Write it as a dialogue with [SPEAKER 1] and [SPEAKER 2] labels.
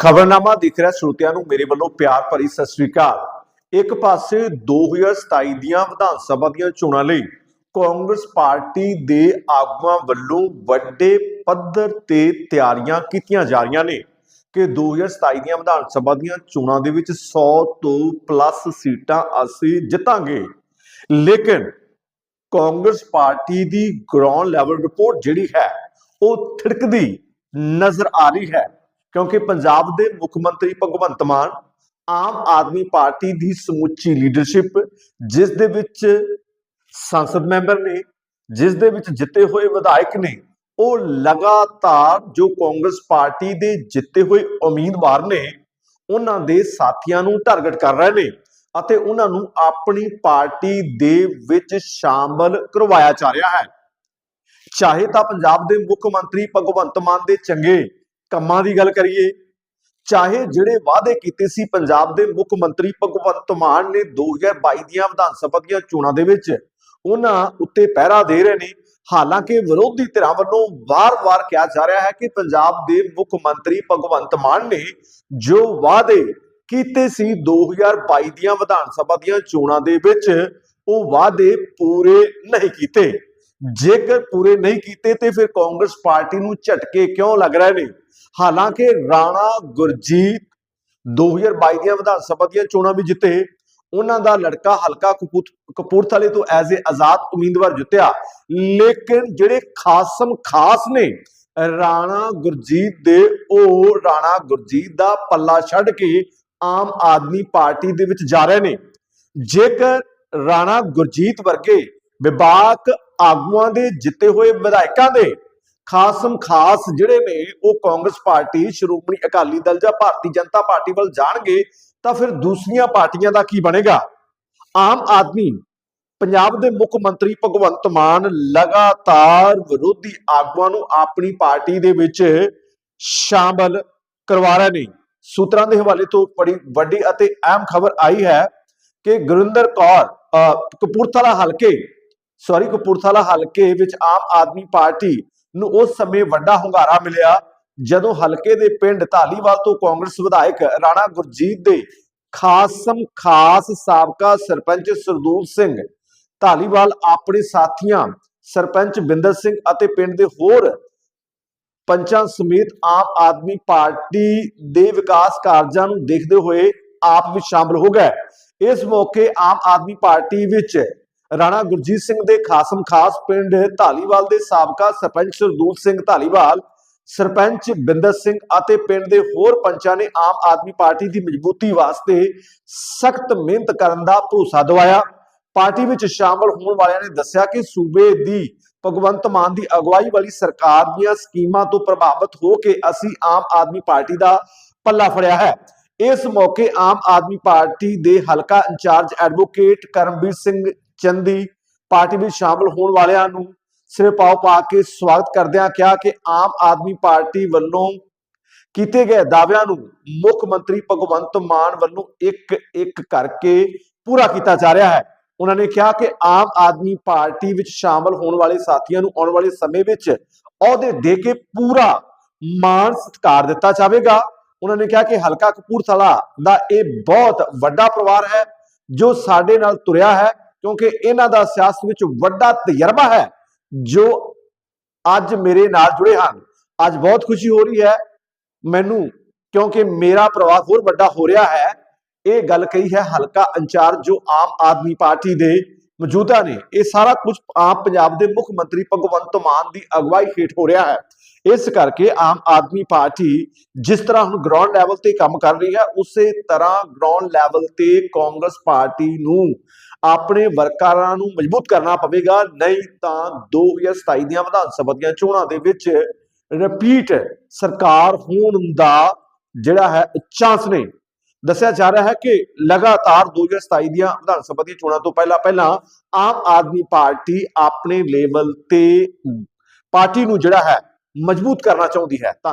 [SPEAKER 1] ਖਬਰਨਾਮਾ ਦਿਖ ਰਿਹਾ ਸਰੋਤਿਆਂ ਨੂੰ ਮੇਰੇ ਵੱਲੋਂ ਪਿਆਰ ਭਰੀ ਸਤਿ ਸ੍ਰੀ ਅਕਾਲ। ਇੱਕ ਪਾਸੇ 2027 ਦੀਆਂ ਵਿਧਾਨ ਸਭਾ ਦੀਆਂ ਚੋਣਾਂ ਲਈ ਕਾਂਗਰਸ ਪਾਰਟੀ ਦੇ ਆਗੂਆਂ ਵੱਲੋਂ ਵੱਡੇ ਪੱਧਰ ਤੇ ਤਿਆਰੀਆਂ ਕੀਤੀਆਂ ਜਾ ਰਹੀਆਂ ਨੇ ਕਿ 2027 ਦੀਆਂ ਵਿਧਾਨ ਸਭਾ ਦੀਆਂ ਚੋਣਾਂ ਦੇ ਵਿੱਚ 100 ਤੋਂ ਪਲੱਸ ਸੀਟਾਂ ਅਸੀਂ ਜਿੱਤਾਂਗੇ। ਲੇਕਿਨ ਕਾਂਗਰਸ ਪਾਰਟੀ ਦੀ ਗਰਾਊਂਡ ਲੈਵਲ ਰਿਪੋਰਟ ਜਿਹੜੀ ਹੈ, ਉਹ ਥਿੜਕਦੀ ਨਜ਼ਰ ਆ ਰਹੀ ਹੈ। ਕਿਉਂਕਿ ਪੰਜਾਬ ਦੇ ਮੁੱਖ ਮੰਤਰੀ ਭਗਵੰਤ ਮਾਨ ਆਮ ਆਦਮੀ ਪਾਰਟੀ ਦੀ ਸਮੁੱਚੀ ਲੀਡਰਸ਼ਿਪ ਜਿਸ ਦੇ ਵਿੱਚ ਸੰਸਦ ਮੈਂਬਰ ਨੇ, ਜਿਸ ਦੇ ਵਿੱਚ ਜਿੱਤੇ ਹੋਏ ਵਿਧਾਇਕ ਨੇ, ਉਹ ਲਗਾਤਾਰ ਜੋ ਕਾਂਗਰਸ ਪਾਰਟੀ ਦੇ ਜਿੱਤੇ ਹੋਏ ਉਮੀਦਵਾਰ ਨੇ, ਉਹਨਾਂ ਦੇ ਸਾਥੀਆਂ ਨੂੰ ਟਾਰਗੇਟ ਕਰ ਰਹੇ ਨੇ ਅਤੇ ਉਹਨਾਂ ਨੂੰ ਆਪਣੀ ਪਾਰਟੀ ਦੇ ਵਿੱਚ ਸ਼ਾਮਲ ਕਰਵਾਇਆ ਜਾ ਰਿਹਾ ਹੈ। ਚਾਹੇ ਤਾਂ ਪੰਜਾਬ ਦੇ ਮੁੱਖ ਮੰਤਰੀ ਭਗਵੰਤ ਮਾਨ ਦੇ ਚੰਗੇ ਕੰਮਾਂ ਦੀ ਗੱਲ ਕਰੀਏ, ਚਾਹੇ ਜਿਹੜੇ ਵਾਅਦੇ ਕੀਤੇ ਸੀ ਪੰਜਾਬ ਦੇ ਮੁੱਖ ਮੰਤਰੀ ਭਗਵੰਤ ਮਾਨ ਨੇ 2022 ਦੀਆਂ ਵਿਧਾਨ ਸਭਾ ਦੀਆਂ ਚੋਣਾਂ ਦੇ ਵਿੱਚ, ਉਹਨਾਂ ਉੱਤੇ ਪਹਿਰਾ ਦੇ ਰਹੇ ਨੇ। ਹਾਲਾਂਕਿ ਵਿਰੋਧੀ ਧਿਰਾਂ ਵੱਲੋਂ ਵਾਰ-ਵਾਰ ਕਿਹਾ ਜਾ ਰਿਹਾ ਹੈ ਕਿ ਪੰਜਾਬ ਦੇ ਮੁੱਖ ਮੰਤਰੀ ਭਗਵੰਤ ਮਾਨ ਨੇ ਜੋ ਵਾਅਦੇ ਕੀਤੇ ਸੀ 2022 ਦੀਆਂ ਵਿਧਾਨ ਸਭਾ ਦੀਆਂ ਚੋਣਾਂ ਦੇ ਵਿੱਚ, ਉਹ ਵਾਅਦੇ ਪੂਰੇ ਨਹੀਂ ਕੀਤੇ। ਜੇਕਰ ਪੂਰੇ ਨਹੀਂ ਕੀਤੇ, ਤੇ ਫਿਰ ਕਾਂਗਰਸ ਪਾਰਟੀ ਨੂੰ ਝਟਕੇ ਕਿਉਂ ਲੱਗ ਰਹੇ ਨੇ? ਹਾਲਾਂਕਿ ਰਾਣਾ ਗੁਰਜੀਤ 2022 ਦੀਆਂ ਵਿਧਾਨ ਸਭਾ ਦੀਆਂ ਚੋਣਾਂ ਵੀ ਜਿੱਤੇ, ਉਹਨਾਂ ਦਾ ਲੜਕਾ ਹਲਕਾ ਕਪੂਰਥਲੇ ਤੋਂ ਐਜ਼ ਏ ਆਜ਼ਾਦ ਉਮੀਦਵਾਰ ਜਿੱਤਿਆ। ਲੇਕਿਨ ਜਿਹੜੇ ਖਾਸਮ ਖਾਸ ਨੇ, ਰਾਣਾ ਗੁਰਜੀਤ ਦੇ, ਉਹ ਰਾਣਾ ਗੁਰਜੀਤ ਦਾ ਪੱਲਾ ਛੱਡ ਕੇ ਆਮ ਆਦਮੀ ਪਾਰਟੀ ਦੇ ਵਿੱਚ ਜਾ ਰਹੇ ਨੇ। ਜੇਕਰ ਰਾਣਾ ਗੁਰਜੀਤ ਵਰਗੇ ਵਿਭਾਗ ਆਗੂਆਂ ਦੇ ਜਿੱਤੇ ਹੋਏ ਵਿਧਾਇਕਾਂ ਦੇ ਖਾਸਮ ਖਾਸ ਜਿਹੜੇ ਨੇ ਉਹ ਕਾਂਗਰਸ ਪਾਰਟੀ ਸ਼੍ਰੋਮਣੀ ਅਕਾਲੀ ਦਲ ਜਾਂ ਭਾਰਤੀ ਜਨਤਾ ਪਾਰਟੀ ਵੱਲ ਜਾਣਗੇ ਤਾਂ ਫਿਰ ਦੂਸਰੀਆਂ ਪਾਰਟੀਆਂ ਦਾ ਕੀ ਬਣੇਗਾ? ਆਮ ਆਦਮੀ ਪੰਜਾਬ ਦੇ ਮੁੱਖ ਮੰਤਰੀ ਭਗਵੰਤ ਮਾਨ ਲਗਾਤਾਰ ਵਿਰੋਧੀ ਆਗੂਆਂ ਨੂੰ ਆਪਣੀ ਪਾਰਟੀ ਦੇ ਵਿੱਚ ਸ਼ਾਮਲ ਕਰਵਾ ਰਹੇ ਨੇ। ਸੂਤਰਾਂ ਦੇ ਹਵਾਲੇ ਤੋਂ ਬੜੀ ਵੱਡੀ ਅਤੇ ਅਹਿਮ ਖਬਰ ਆਈ ਹੈ ਕਿ ਗੁਰਿੰਦਰ ਕੌਰ ਅਹ, ਕਪੂਰਥਲਾ ਹਲਕੇ ਸੌਰੀ ਕਪੂਰਥਲਾ ਹਲਕੇ ਵਿੱਚ ਆਮ ਆਦਮੀ ਪਾਰਟੀ ਨੂੰ ਉਸ ਸਮੇਂ ਵੱਡਾ ਹੁੰਗਾਰਾ ਮਿਲਿਆ, ਜਦੋਂ ਹਲਕੇ ਦੇ ਪਿੰਡ ਢਾਲੀਵਾਲ ਤੋਂ ਕਾਂਗਰਸ ਵਿਧਾਇਕ ਰਾਣਾ ਗੁਰਜੀਤ ਦੇ ਖਾਸਮ ਖਾਸ ਸਾਬਕਾ ਸਰਪੰਚ ਸਰਦੂਲ ਸਿੰਘ ਢਾਲੀਵਾਲ ਆਪਣੇ ਸਾਥੀਆਂ ਸਰਪੰਚ ਬਿੰਦਰ ਸਿੰਘ ਅਤੇ ਪਿੰਡ ਦੇ ਹੋਰ ਪੰਚਾਂ ਸਮੇਤ ਆਮ ਆਦਮੀ ਪਾਰਟੀ ਦੇ ਵਿਕਾਸ ਕਾਰਜਾਂ ਨੂੰ ਦੇਖਦੇ ਹੋਏ ਆਪ ਵਿੱਚ ਸ਼ਾਮਲ ਹੋ ਗਏ। ਇਸ ਮੌਕੇ ਆਮ ਆਦਮੀ ਪਾਰਟੀ ਵਿੱਚ ਰਾਣਾ ਗੁਰਜੀਤ ਸਿੰਘ ਦੇ ਖਾਸਮ ਖਾਸ ਪਿੰਡ ਢਾਲੀਵਾਲ ਦੇ ਸਾਬਕਾ ਸਰਪੰਚ ਸਰਦੂਲ ਸਿੰਘ ਢਾਲੀਵਾਲ ਸਰਪੰਚ ਬਿੰਦਰ ਸਿੰਘ ਅਤੇ ਪਿੰਡ ਦੇ ਹੋਰ ਪੰਚਾਂ ਨੇ ਆਮ ਆਦਮੀ ਪਾਰਟੀ ਦੀ ਮਜ਼ਬੂਤੀ ਵਾਸਤੇ ਸਖਤ ਮਿਹਨਤ ਕਰਨ ਦਾ ਭਰੋਸਾ ਦਿਵਾਇਆ। ਪਾਰਟੀ ਵਿੱਚ ਸ਼ਾਮਲ ਹੋਣ ਵਾਲਿਆਂ ਨੇ ਦੱਸਿਆ ਕਿ ਸੂਬੇ ਦੀ ਭਗਵੰਤ ਮਾਨ ਦੀ ਅਗਵਾਈ ਵਾਲੀ ਸਰਕਾਰ ਦੀਆਂ ਸਕੀਮਾਂ ਤੋਂ ਪ੍ਰਭਾਵਿਤ ਹੋ ਕੇ ਅਸੀਂ ਆਮ ਆਦਮੀ ਪਾਰਟੀ ਦਾ ਪੱਲਾ ਫੜਿਆ ਹੈ। ਇਸ ਮੌਕੇ ਆਮ ਆਦਮੀ ਪਾਰਟੀ ਦੇ ਹਲਕਾ in charge advocate Karamvir Singh Chandi party ਵਿੱਚ ਸ਼ਾਮਲ ਹੋਣ ਵਾਲਿਆਂ ਨੂੰ ਸਿਰ ਪਾਉ ਪਾ ਕੇ ਸਵਾਗਤ ਕਰਦਿਆਂ ਕਿਹਾ ਕਿ ਆਮ ਆਦਮੀ ਪਾਰਟੀ ਵੱਲੋਂ ਕੀਤੇ ਗਏ ਦਾਅਵਿਆਂ ਨੂੰ ਮੁੱਖ ਮੰਤਰੀ ਭਗਵੰਤ ਮਾਨ ਵੱਲੋਂ ਇੱਕ ਇੱਕ ਕਰਕੇ ਪੂਰਾ ਕੀਤਾ ਜਾ ਰਿਹਾ ਹੈ। ਉਹਨਾਂ ਨੇ ਕਿਹਾ ਕਿ ਆਮ ਆਦਮੀ ਪਾਰਟੀ ਵਿੱਚ ਸ਼ਾਮਲ ਹੋਣ ਵਾਲੇ ਸਾਥੀਆਂ ਨੂੰ ਆਉਣ ਵਾਲੇ ਸਮੇਂ ਵਿੱਚ ਅਹੁਦੇ ਦੇ ਕੇ ਪੂਰਾ ਮਾਣ ਸਤਿਕਾਰ ਦਿੱਤਾ ਜਾਵੇਗਾ। ਉਹਨਾਂ ਨੇ ਕਿਹਾ ਕਿ ਹਲਕਾ ਕਪੂਰਥਲਾ ਦਾ ਇਹ ਬਹੁਤ ਵੱਡਾ ਪਰਿਵਾਰ ਹੈ ਜੋ ਸਾਡੇ ਨਾਲ ਤੁਰਿਆ ਹੈ। ਕਿਉਂਕਿ ਇਹਨਾਂ ਦਾ ਸਿਆਸਤ ਵਿੱਚ ਵੱਡਾ ਤਜਰਬਾ ਹੈ, ਜੋ ਅੱਜ ਮੇਰੇ ਨਾਲ ਜੁੜੇ ਹਨ। ਅੱਜ ਬਹੁਤ ਖੁਸ਼ੀ ਹੋ ਰਹੀ ਹੈ ਮੈਨੂੰ, ਕਿਉਂਕਿ ਮੇਰਾ ਪਰਿਵਾਰ ਹੋਰ ਵੱਡਾ ਹੋ ਰਿਹਾ ਹੈ। ਇਹ ਗੱਲ ਕਹੀ ਹੈ ਹਲਕਾ ਇੰਚਾਰਜ ਜੋ ਆਮ ਆਦਮੀ ਪਾਰਟੀ ਦੇ ਮੌਜੂਦਾ ਨੇ। ਇਹ ਸਾਰਾ ਕੁਝ ਆਮ ਪੰਜਾਬ ਦੇ ਮੁੱਖ ਮੰਤਰੀ ਭਗਵੰਤ ਮਾਨ ਦੀ ਅਗਵਾਈ ਹੇਠ ਹੋ ਰਿਹਾ ਹੈ। ਇਸ ਕਰਕੇ ਆਮ ਆਦਮੀ ਪਾਰਟੀ ਜਿਸ ਤਰ੍ਹਾਂ ਹੁਣ ਗਰਾਊਂਡ ਲੈਵਲ ਤੇ ਕੰਮ ਕਰ ਰਹੀ ਹੈ, ਉਸੇ ਤਰ੍ਹਾਂ ਗਰਾਊਂਡ ਲੈਵਲ ਤੇ ਕਾਂਗਰਸ ਪਾਰਟੀ ਨੂੰ ਆਪਣੇ ਵਰਕਰਾਂ ਨੂੰ ਮਜ਼ਬੂਤ ਕਰਨਾ ਪਵੇਗਾ, ਨਹੀਂ ਤਾਂ 2027 ਦੀਆਂ ਵਿਧਾਨ ਸਭਾ ਦੀਆਂ ਚੋਣਾਂ ਦੇ ਵਿੱਚ ਰਿਪੀਟ ਸਰਕਾਰ ਹੋਣ ਦਾ ਜਿਹੜਾ ਹੈ ਚਾਂਸ ਨੇ। ਦੱਸਿਆ ਜਾ ਰਿਹਾ ਹੈ ਕਿ ਲਗਾਤਾਰ 2027 ਦੀਆਂ ਵਿਧਾਨ ਸਭਾ ਦੀਆਂ ਚੋਣਾਂ ਤੋਂ ਪਹਿਲਾਂ ਪਹਿਲਾਂ ਆਮ ਆਦਮੀ ਪਾਰਟੀ ਆਪਣੇ ਲੈਵਲ ਤੇ ਪਾਰਟੀ ਨੂੰ ਜਿਹੜਾ ਹੈ ਮਜ਼ਬੂਤ ਕਰਨਾ ਚਾਹੁੰਦੀ ਹੈ। ਧੰਨਵਾਦ।